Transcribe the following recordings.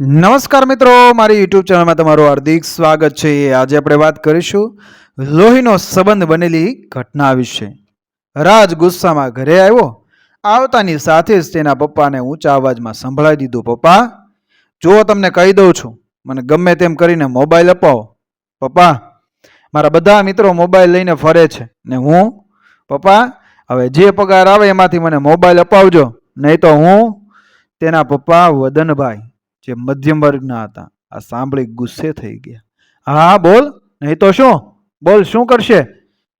નમસ્કાર મિત્રો, મારી યુટ્યુબ ચેનલમાં તમારું હાર્દિક સ્વાગત છે. આજે આપણે વાત કરીશું લોહીનો સંબંધ બનેલી ઘટના વિશે. રાજ ગુસ્સામાં ઘરે આવ્યો. આવતાની સાથે જ તેના પપ્પાને ઊંચા અવાજમાં સંભળાવી દીધું, પપ્પા જો તમને કહી દઉં છું. મને ગમે તેમ કરીને મોબાઈલ અપાવો. પપ્પા, મારા બધા મિત્રો મોબાઈલ લઈને ફરે છે ને હું? પપ્પા, હવે જે પગાર આવે એમાંથી મને મોબાઈલ અપાવજો. નહીં તો હું તેના પપ્પા વદનભાઈ. જે મધ્યમ વર્ગના હતા. આ સાંભળી ગુસ્સે થઈ ગયા. હા બોલ. નહીં તો શું? બોલ, શું કરશે?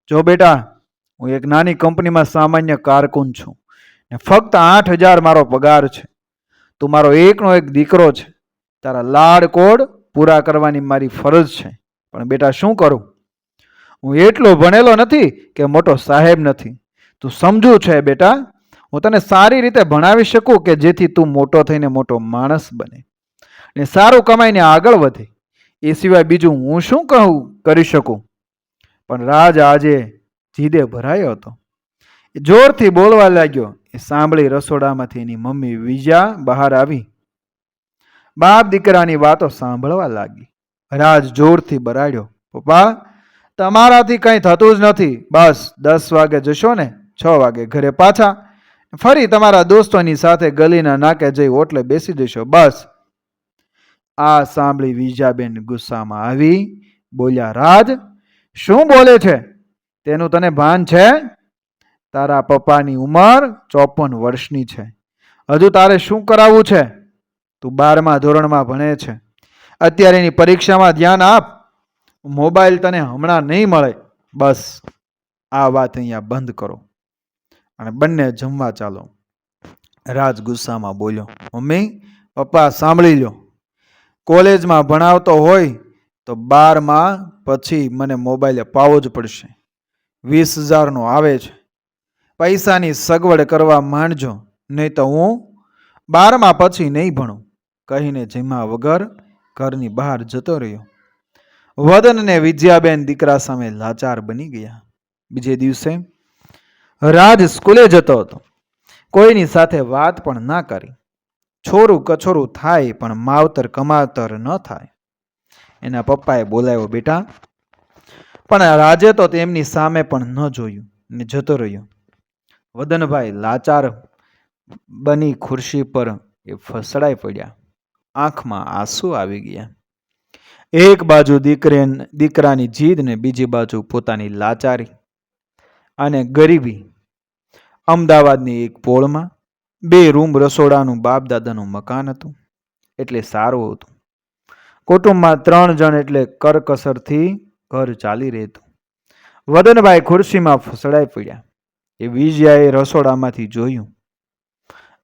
જો બેટા, હું એક નાની કંપનીમાં સામાન્ય કારકુન છું ને ફક્ત આઠ હજાર મારો પગાર છે. તું મારો એકનો એક દીકરો છે. તારા લાડ કોડ પૂરા કરવાની મારી ફરજ છે. પણ બેટા, શું કરું? હું એટલો ભણેલો નથી કે મોટો સાહેબ નથી. તું સમજુ છે બેટા, હું તને સારી રીતે ભણાવી શકું કે જેથી તું મોટો થઈને મોટો માણસ બને. ને સારું કમાઈને આગળ વધે. એ સિવાય બીજું હું શું કહું, કરી શકું? પણ રાજ આજે જીદે ભરાયો હતો. જોરથી બોલવા લાગ્યો. એ સાંભળી રસોડામાંથી એની મમ્મી વિજા બહાર આવી. બાપ દીકરાની વાતો સાંભળવા લાગી. રાજ જોરથી બરાડ્યો. પપ્પા, તમારાથી કંઈ થતું જ નથી. બસ, દસ વાગે જશો ને, છ વાગે ઘરે પાછા. ફરી તમારા દોસ્તોની સાથે ગલીના નાકે જઈ ઓટલે બેસી જશો. બસ. આ સાંભળી વિજાબેન ગુસ્સામાં આવી, બોલ્યા, રાજ, શું બોલે છે? તેનું તને ભાન છે? તારા પપ્પાની ઉંમર ચોપન વર્ષની છે. હજુ તારે શું કરાવવું છે? તું બારમા ધોરણમાં ભણે છે. અત્યારે એની પરીક્ષામાં ધ્યાન આપ. મોબાઈલ તને હમણાં નહીં મળે. બસ, આ વાત અહીંયા બંધ કરો. અને બંને જમવા ચાલો. રાજ ગુસ્સામાં બોલ્યો, મમ્મી, પપ્પા સાંભળી લો. કોલેજમાં ભણાવતો હોય તો બારમાં પછી મને મોબાઈલ અપાવવો જ પડશે. વીસ હજારનો આવે છે. પૈસાની સગવડ કરવા માંડજો, નહીં તો હું બારમાં પછી નહીં ભણું. કહીને જીમા વગર ઘરની બહાર જતો રહ્યો. વદન અને વિજયાબેન દીકરા સામે લાચાર બની ગયા. બીજે દિવસે રાજ સ્કૂલે જતો હતો. કોઈની સાથે વાત પણ ના કરી. છોરું કછોરું થાય, પણ માવતર કમાતર ન થાય. એના પપ્પાએ બોલાવ્યો, બેટા, પણ રાજે તો તેમની સામે પણ ન જોયું, ને જતો રહ્યો. વદનભાઈ લાચાર બની ખુરશી પર એ ફસડાઈ પડ્યા. આંખમાં આંસુ આવી ગયા. એક બાજુ દીકરે, દીકરાની જીદ ને બીજી બાજુ પોતાની લાચારી અને ગરીબી. અમદાવાદની એક પોળમાં બે રૂમ રસોડાનું બાપ દાદાનું મકાન હતું, એટલે સારું હતું. કુટુંબમાં ત્રણ જણ એટલે કરકસરથી ઘર ચાલી રહેતું. વદનભાઈ ખુરશીમાં ફસડાઈ પડ્યા. એ વિજયાએ રસોડામાંથી જોયું.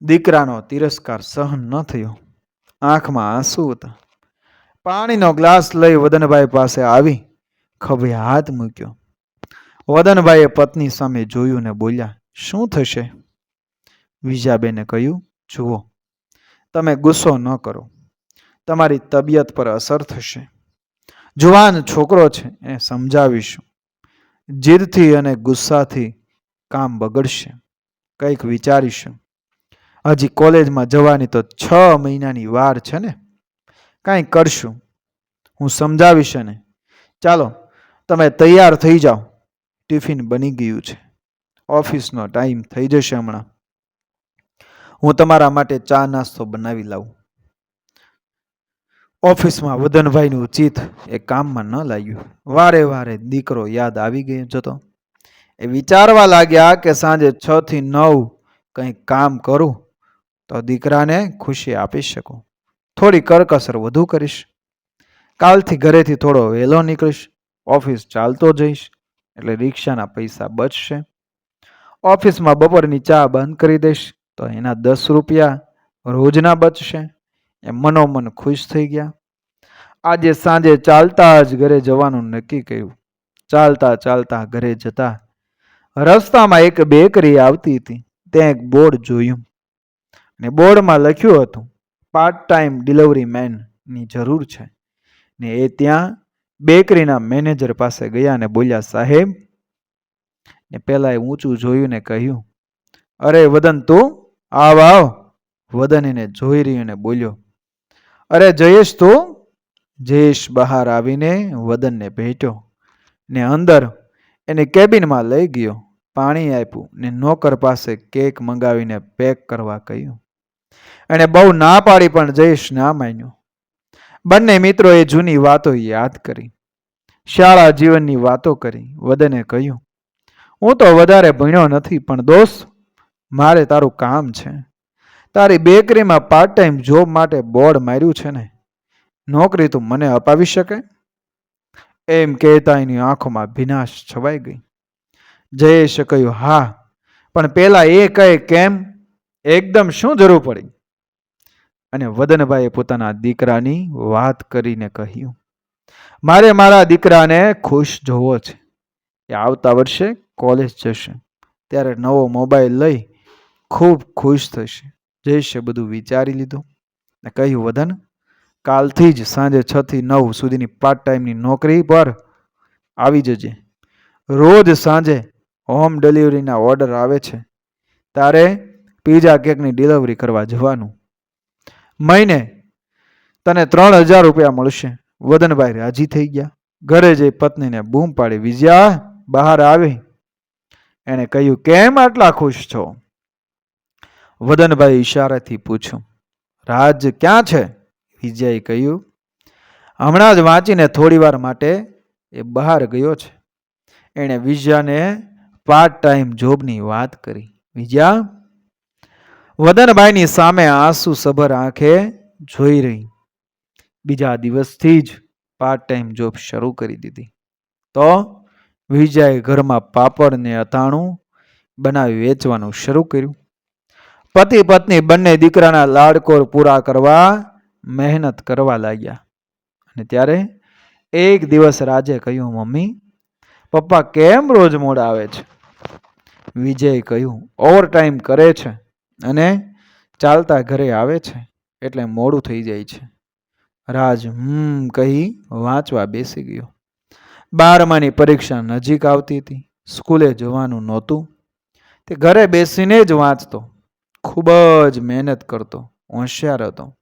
દીકરાનો તિરસ્કાર સહન ન થયો. આંખમાં આંસુ હતા. પાણીનો ગ્લાસ લઈ વદનભાઈ પાસે આવી, ખભે હાથ મૂક્યો. વદનભાઈએ પત્ની સામે જોયું ને બોલ્યા, શું થશે? વિજાબેને કહ્યું, જુઓ, તમે ગુસ્સો ન કરો. તમારી તબિયત પર અસર થશે. જુવાન છોકરો છે, એ સમજાવીશું. જીદથી અને ગુસ્સાથી કામ બગડશે. કંઈક વિચારીશું. હજી કોલેજમાં જવાની તો છ મહિનાની વાર છે ને. કાંઈ કરશું. હું સમજાવીશ ને ચાલો, તમે તૈયાર થઈ જાઓ. ટિફિન બની ગયું છે. ઓફિસનો ટાઈમ થઈ જશે હમણાં. હું તમારા માટે ચા નાસ્તો બનાવી લાવું. ઓફિસમાં વદનભાઈનું ચિત્ત એ કામમાં ન લાગ્યું. વારે વારે દીકરો યાદ આવી ગયો જતો. એ વિચારવા લાગ્યા કે સાંજે છ થી નવ કંઈક કામ કરું તો દીકરાને ખુશી આપી શકું. થોડી કરકસર વધુ કરીશ. કાલથી ઘરેથી થોડો વહેલો નીકળીશ. ઓફિસ ચાલતો જઈશ એટલે રિક્ષાના પૈસા બચશે. ઓફિસમાં બપોરની ચા બંધ કરી દઈશ. તો એના દસ રૂપિયા રોજના બચશે. એ મનોમન ખુશ થઈ ગયા. આજે સાંજે ચાલતા જ ઘરે જવાનું નક્કી કર્યું. ચાલતા ચાલતા ઘરે જતા રસ્તામાં એક બેકરી આવતી હતી. ત્યાં એક બોર્ડ જોયું. ને બોર્ડમાં લખ્યું હતું પાર્ટ ટાઈમ ડિલિવરી મેનની જરૂર છે. ને એ ત્યાં બેકરીના મેનેજર પાસે ગયા ને બોલ્યા, સાહેબ, ને પહેલાં એ ઊંચું જોયું ને કહ્યું, અરે વદન, તું આવ આવ. વદન એને જોઈ રહ્યો ને બોલ્યો, અરે જયેશ તું? જયેશ બહાર આવીને વદનને ભેટ્યો ને અંદર એને કેબિનમાં લઈ ગયો, પાણી આપ્યું ને નોકર પાસે કેક મંગાવીને પેક કરવા કહ્યું. એણે બહુ ના પાડી પણ જયેશ ના માન્યો. બંને મિત્રોએ જૂની વાતો યાદ કરી. શાળા જીવનની વાતો કરી. વદને કહ્યું, હું તો વધારે ભણ્યો નથી, પણ દોસ્ત મારે તારું કામ છે. તારી બેકરીમાં પાર્ટ ટાઈમ જોબ માટે બોર્ડ માર્યું છે ને? નોકરી તું મને અપાવી શકે? એમ કહેતા એની આંખોમાં ભીનાશ છવાઈ ગઈ. જયેશે કહ્યું, હા, પણ પેલા એ કહે કેમ? એકદમ શું જરૂર પડી? અને વદનભાઈએ પોતાના દીકરાની વાત કરીને કહ્યું, મારે મારા દીકરાને ખુશ જોવો છે. એ આવતા વર્ષે કોલેજ જશે. ત્યારે નવો મોબાઈલ લઈ ખૂબ ખુશ થશે. જયેશે બધું વિચારી લીધું ને કહ્યું, વદન, કાલથી જ સાંજે છ થી નવ સુધીની પાર્ટ ટાઈમની નોકરી પર આવી જજે. રોજ સાંજે હોમ ડિલિવરીના ઓર્ડર આવે છે. તારે પીઝા કેકની ડિલિવરી કરવા જવાનું. મહિને તને ત્રણ હજાર રૂપિયા મળશે. વદનભાઈ રાજી થઈ ગયા. ઘરે જઈ પત્નીને બૂમ પાડી, વિજયા, બહાર આવી. એણે કહ્યું, કેમ આટલા ખુશ છો? વદનભાઈ ઈશારાથી પૂછ્યું, રાજ ક્યાં છે? વિજયાએ કહ્યું, હમણાં જ વાંચીને થોડીવાર માટે એ બહાર ગયો છે. એણે વિજયાને પાર્ટ ટાઈમ જોબની વાત કરી. વિજયા, વદનભાઈની સામે આંસુ સભર આંખે જોઈ રહી. બીજા દિવસથી જ પાર્ટ ટાઈમ જોબ શરૂ કરી દીધી. તો વિજયાએ ઘરમાં પાપડ ને અથાણું બનાવી વેચવાનું શરૂ કર્યું. પતિ પત્ની બંને દીકરાના લાડકોર પૂરા કરવા મહેનત કરવા લાગ્યા. અને ત્યારે એક દિવસ રાજે કહ્યું, મમ્મી, પપ્પા કેમ રોજ મોડા આવે છે? વિજય કહ્યું, ઓવરટાઈમ કરે છે અને ચાલતા ઘરે આવે છે, એટલે મોડું થઈ જાય છે. રાજ હમ કહી વાંચવા બેસી ગયો. બારમાની પરીક્ષા નજીક આવતી હતી. સ્કૂલે જવાનું નહોતું. તે ઘરે બેસીને જ વાંચતો. ખૂબ જ મહેનત કરતો, હોશિયાર હતો.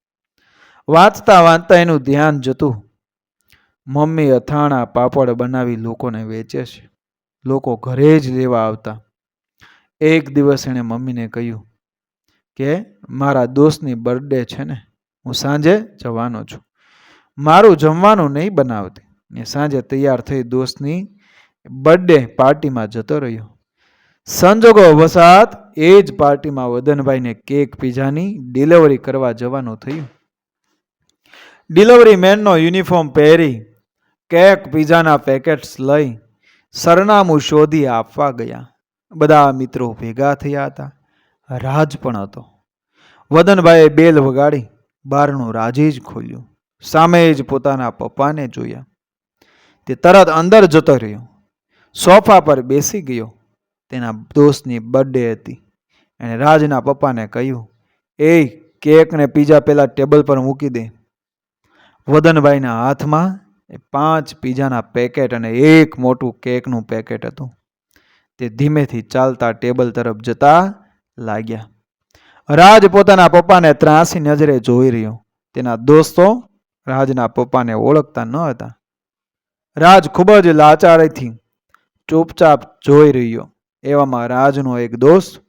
વાંચતા વાંચતા એનું ધ્યાન જતું. મમ્મી અથાણા પાપડ બનાવી લોકોને વેચે છે. લોકો ઘરે જ લેવા આવતા. એક દિવસ એણે મમ્મીને કહ્યું કે, મારા દોસ્તની બર્થડે છે ને, હું સાંજે જવાનો છું. મારું જમવાનું નહીં બનાવતી. ને સાંજે તૈયાર થઈ દોસ્તની બર્થડે પાર્ટીમાં જતો રહ્યો. સંજોગો વસાત, એ જ પાર્ટીમાં વદનભાઈને કેક પીઝાની ડિલિવરી કરવા જવાનું થયું. ડિલિવરી મેનનો યુનિફોર્મ પહેરી, કેક પીઝાના પેકેટ્સ લઈ, સરનામું શોધી આપવા ગયા. બધા મિત્રો ભેગા થયા હતા. રાજ પણ હતો. વદનભાઈએ બેલ વગાડી, બારણું રાજે જ ખોલ્યું. સામે જ પોતાના પપ્પાને જોયા. તે તરત અંદર જતો રહ્યો. સોફા પર બેસી ગયો. તેના દોસ્તની બર્થડે હતી. એણે રાજના પપ્પાને કહ્યું એ કેક ને પીઝા પહેલાં ટેબલ પર મૂકી દે. વદનભાઈના હાથમાં એ પાંચ પીઝાના પેકેટ અને એક મોટું કેકનું પેકેટ હતું. તે ધીમેથી ચાલતા ટેબલ તરફ જતા લાગ્યા. રાજ પોતાના પપ્પાને ત્રાસી નજરે જોઈ રહ્યો. તેના દોસ્તો રાજના પપ્પાને ઓળખતા ન હતા. રાજ ખૂબ જ લાચારીથી ચૂપચાપ જોઈ રહ્યો. એવામાં રાજનો એક દોસ્ત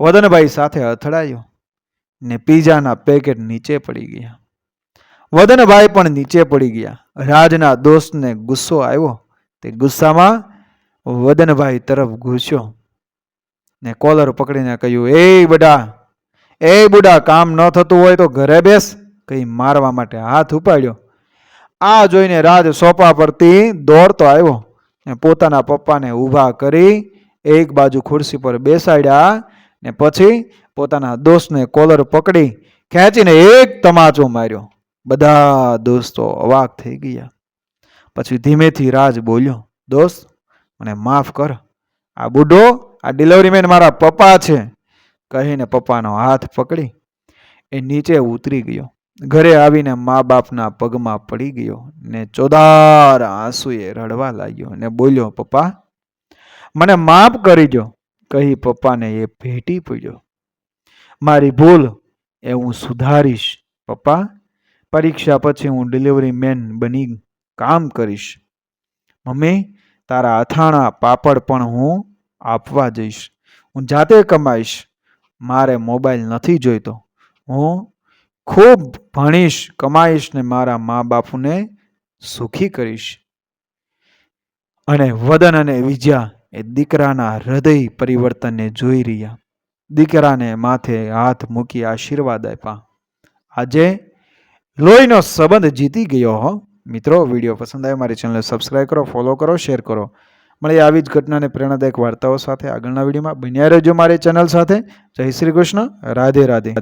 વદનભાઈ સાથે અથડાયો ને પીઝાના પેકેટ નીચે પડી ગયા. વદનભાઈ પણ નીચે પડી ગયા. રાજના દોસ્તને ગુસ્સો આવ્યો. તે ગુસ્સામાં વદનભાઈ તરફ ઘૂસ્યો ને કોલર પકડીને કહ્યું, એ બડા, એ બુડા, કામ ન થતું હોય તો ઘરે બેસ. કંઈ મારવા માટે હાથ ઉપાડ્યો. આ જોઈને રાજ સોફા પરથી દોડતો આવ્યો ને પોતાના પપ્પાને ઊભા કરી એક બાજુ ખુરશી પર બેસાડ્યા ને પછી પોતાના દોસ્તને કોલર પકડી ખેંચીને એક તમાચો માર્યો. બધા દોસ્તો અવાક થઈ ગયા. પછી ધીમેથી રાજ બોલ્યો, દોસ્ત, મને માફ કર. આ બુઢો, આ ડિલિવરી મેન મારા પપ્પા છે. કહીને પપ્પાનો હાથ પકડી એ નીચે ઉતરી ગયો. ઘરે આવીને મા બાપના પગમાં પડી ગયો ને ચોદાર આંસુએ રડવા લાગ્યો ને બોલ્યો, પપ્પા મને માફ કરી દો કહી પપ્પાને એ ભેટી પડ્યો મારી ભૂલ, એ હું સુધારીશ, પપ્પા. પરીક્ષા પછી હું ડિલિવરી મેન બની કામ કરીશ. મમ્મી, તારા અથાણા પાપડ પણ હું આપવા જઈશ. હું જાતે કમાઈશ. મારે મોબાઈલ નથી જોઈતો. હું ખૂબ ભણીશ, કમાઈશ ને મારા મા બાપુને સુખી કરીશ. અને વદન અને વિજયા એ દીકરાના હૃદય પરિવર્તનને જોઈ રહ્યા. દીકરાને માથે હાથ મૂકી આશીર્વાદ આપ્યા. આજે લોહીનો સંબંધ જીતી ગયો હો. મિત્રો, વીડિયો પસંદ આવે મારી ચેનલને સબસ્ક્રાઈબ કરો ફોલો કરો શેર કરો. મળે આવી જ ઘટનાને પ્રેરણાદાયક વાર્તાઓ સાથે આગળના વિડીયોમાં. બન્યા રહેજો મારી ચેનલ સાથે. જય શ્રી કૃષ્ણ. રાધે રાધે.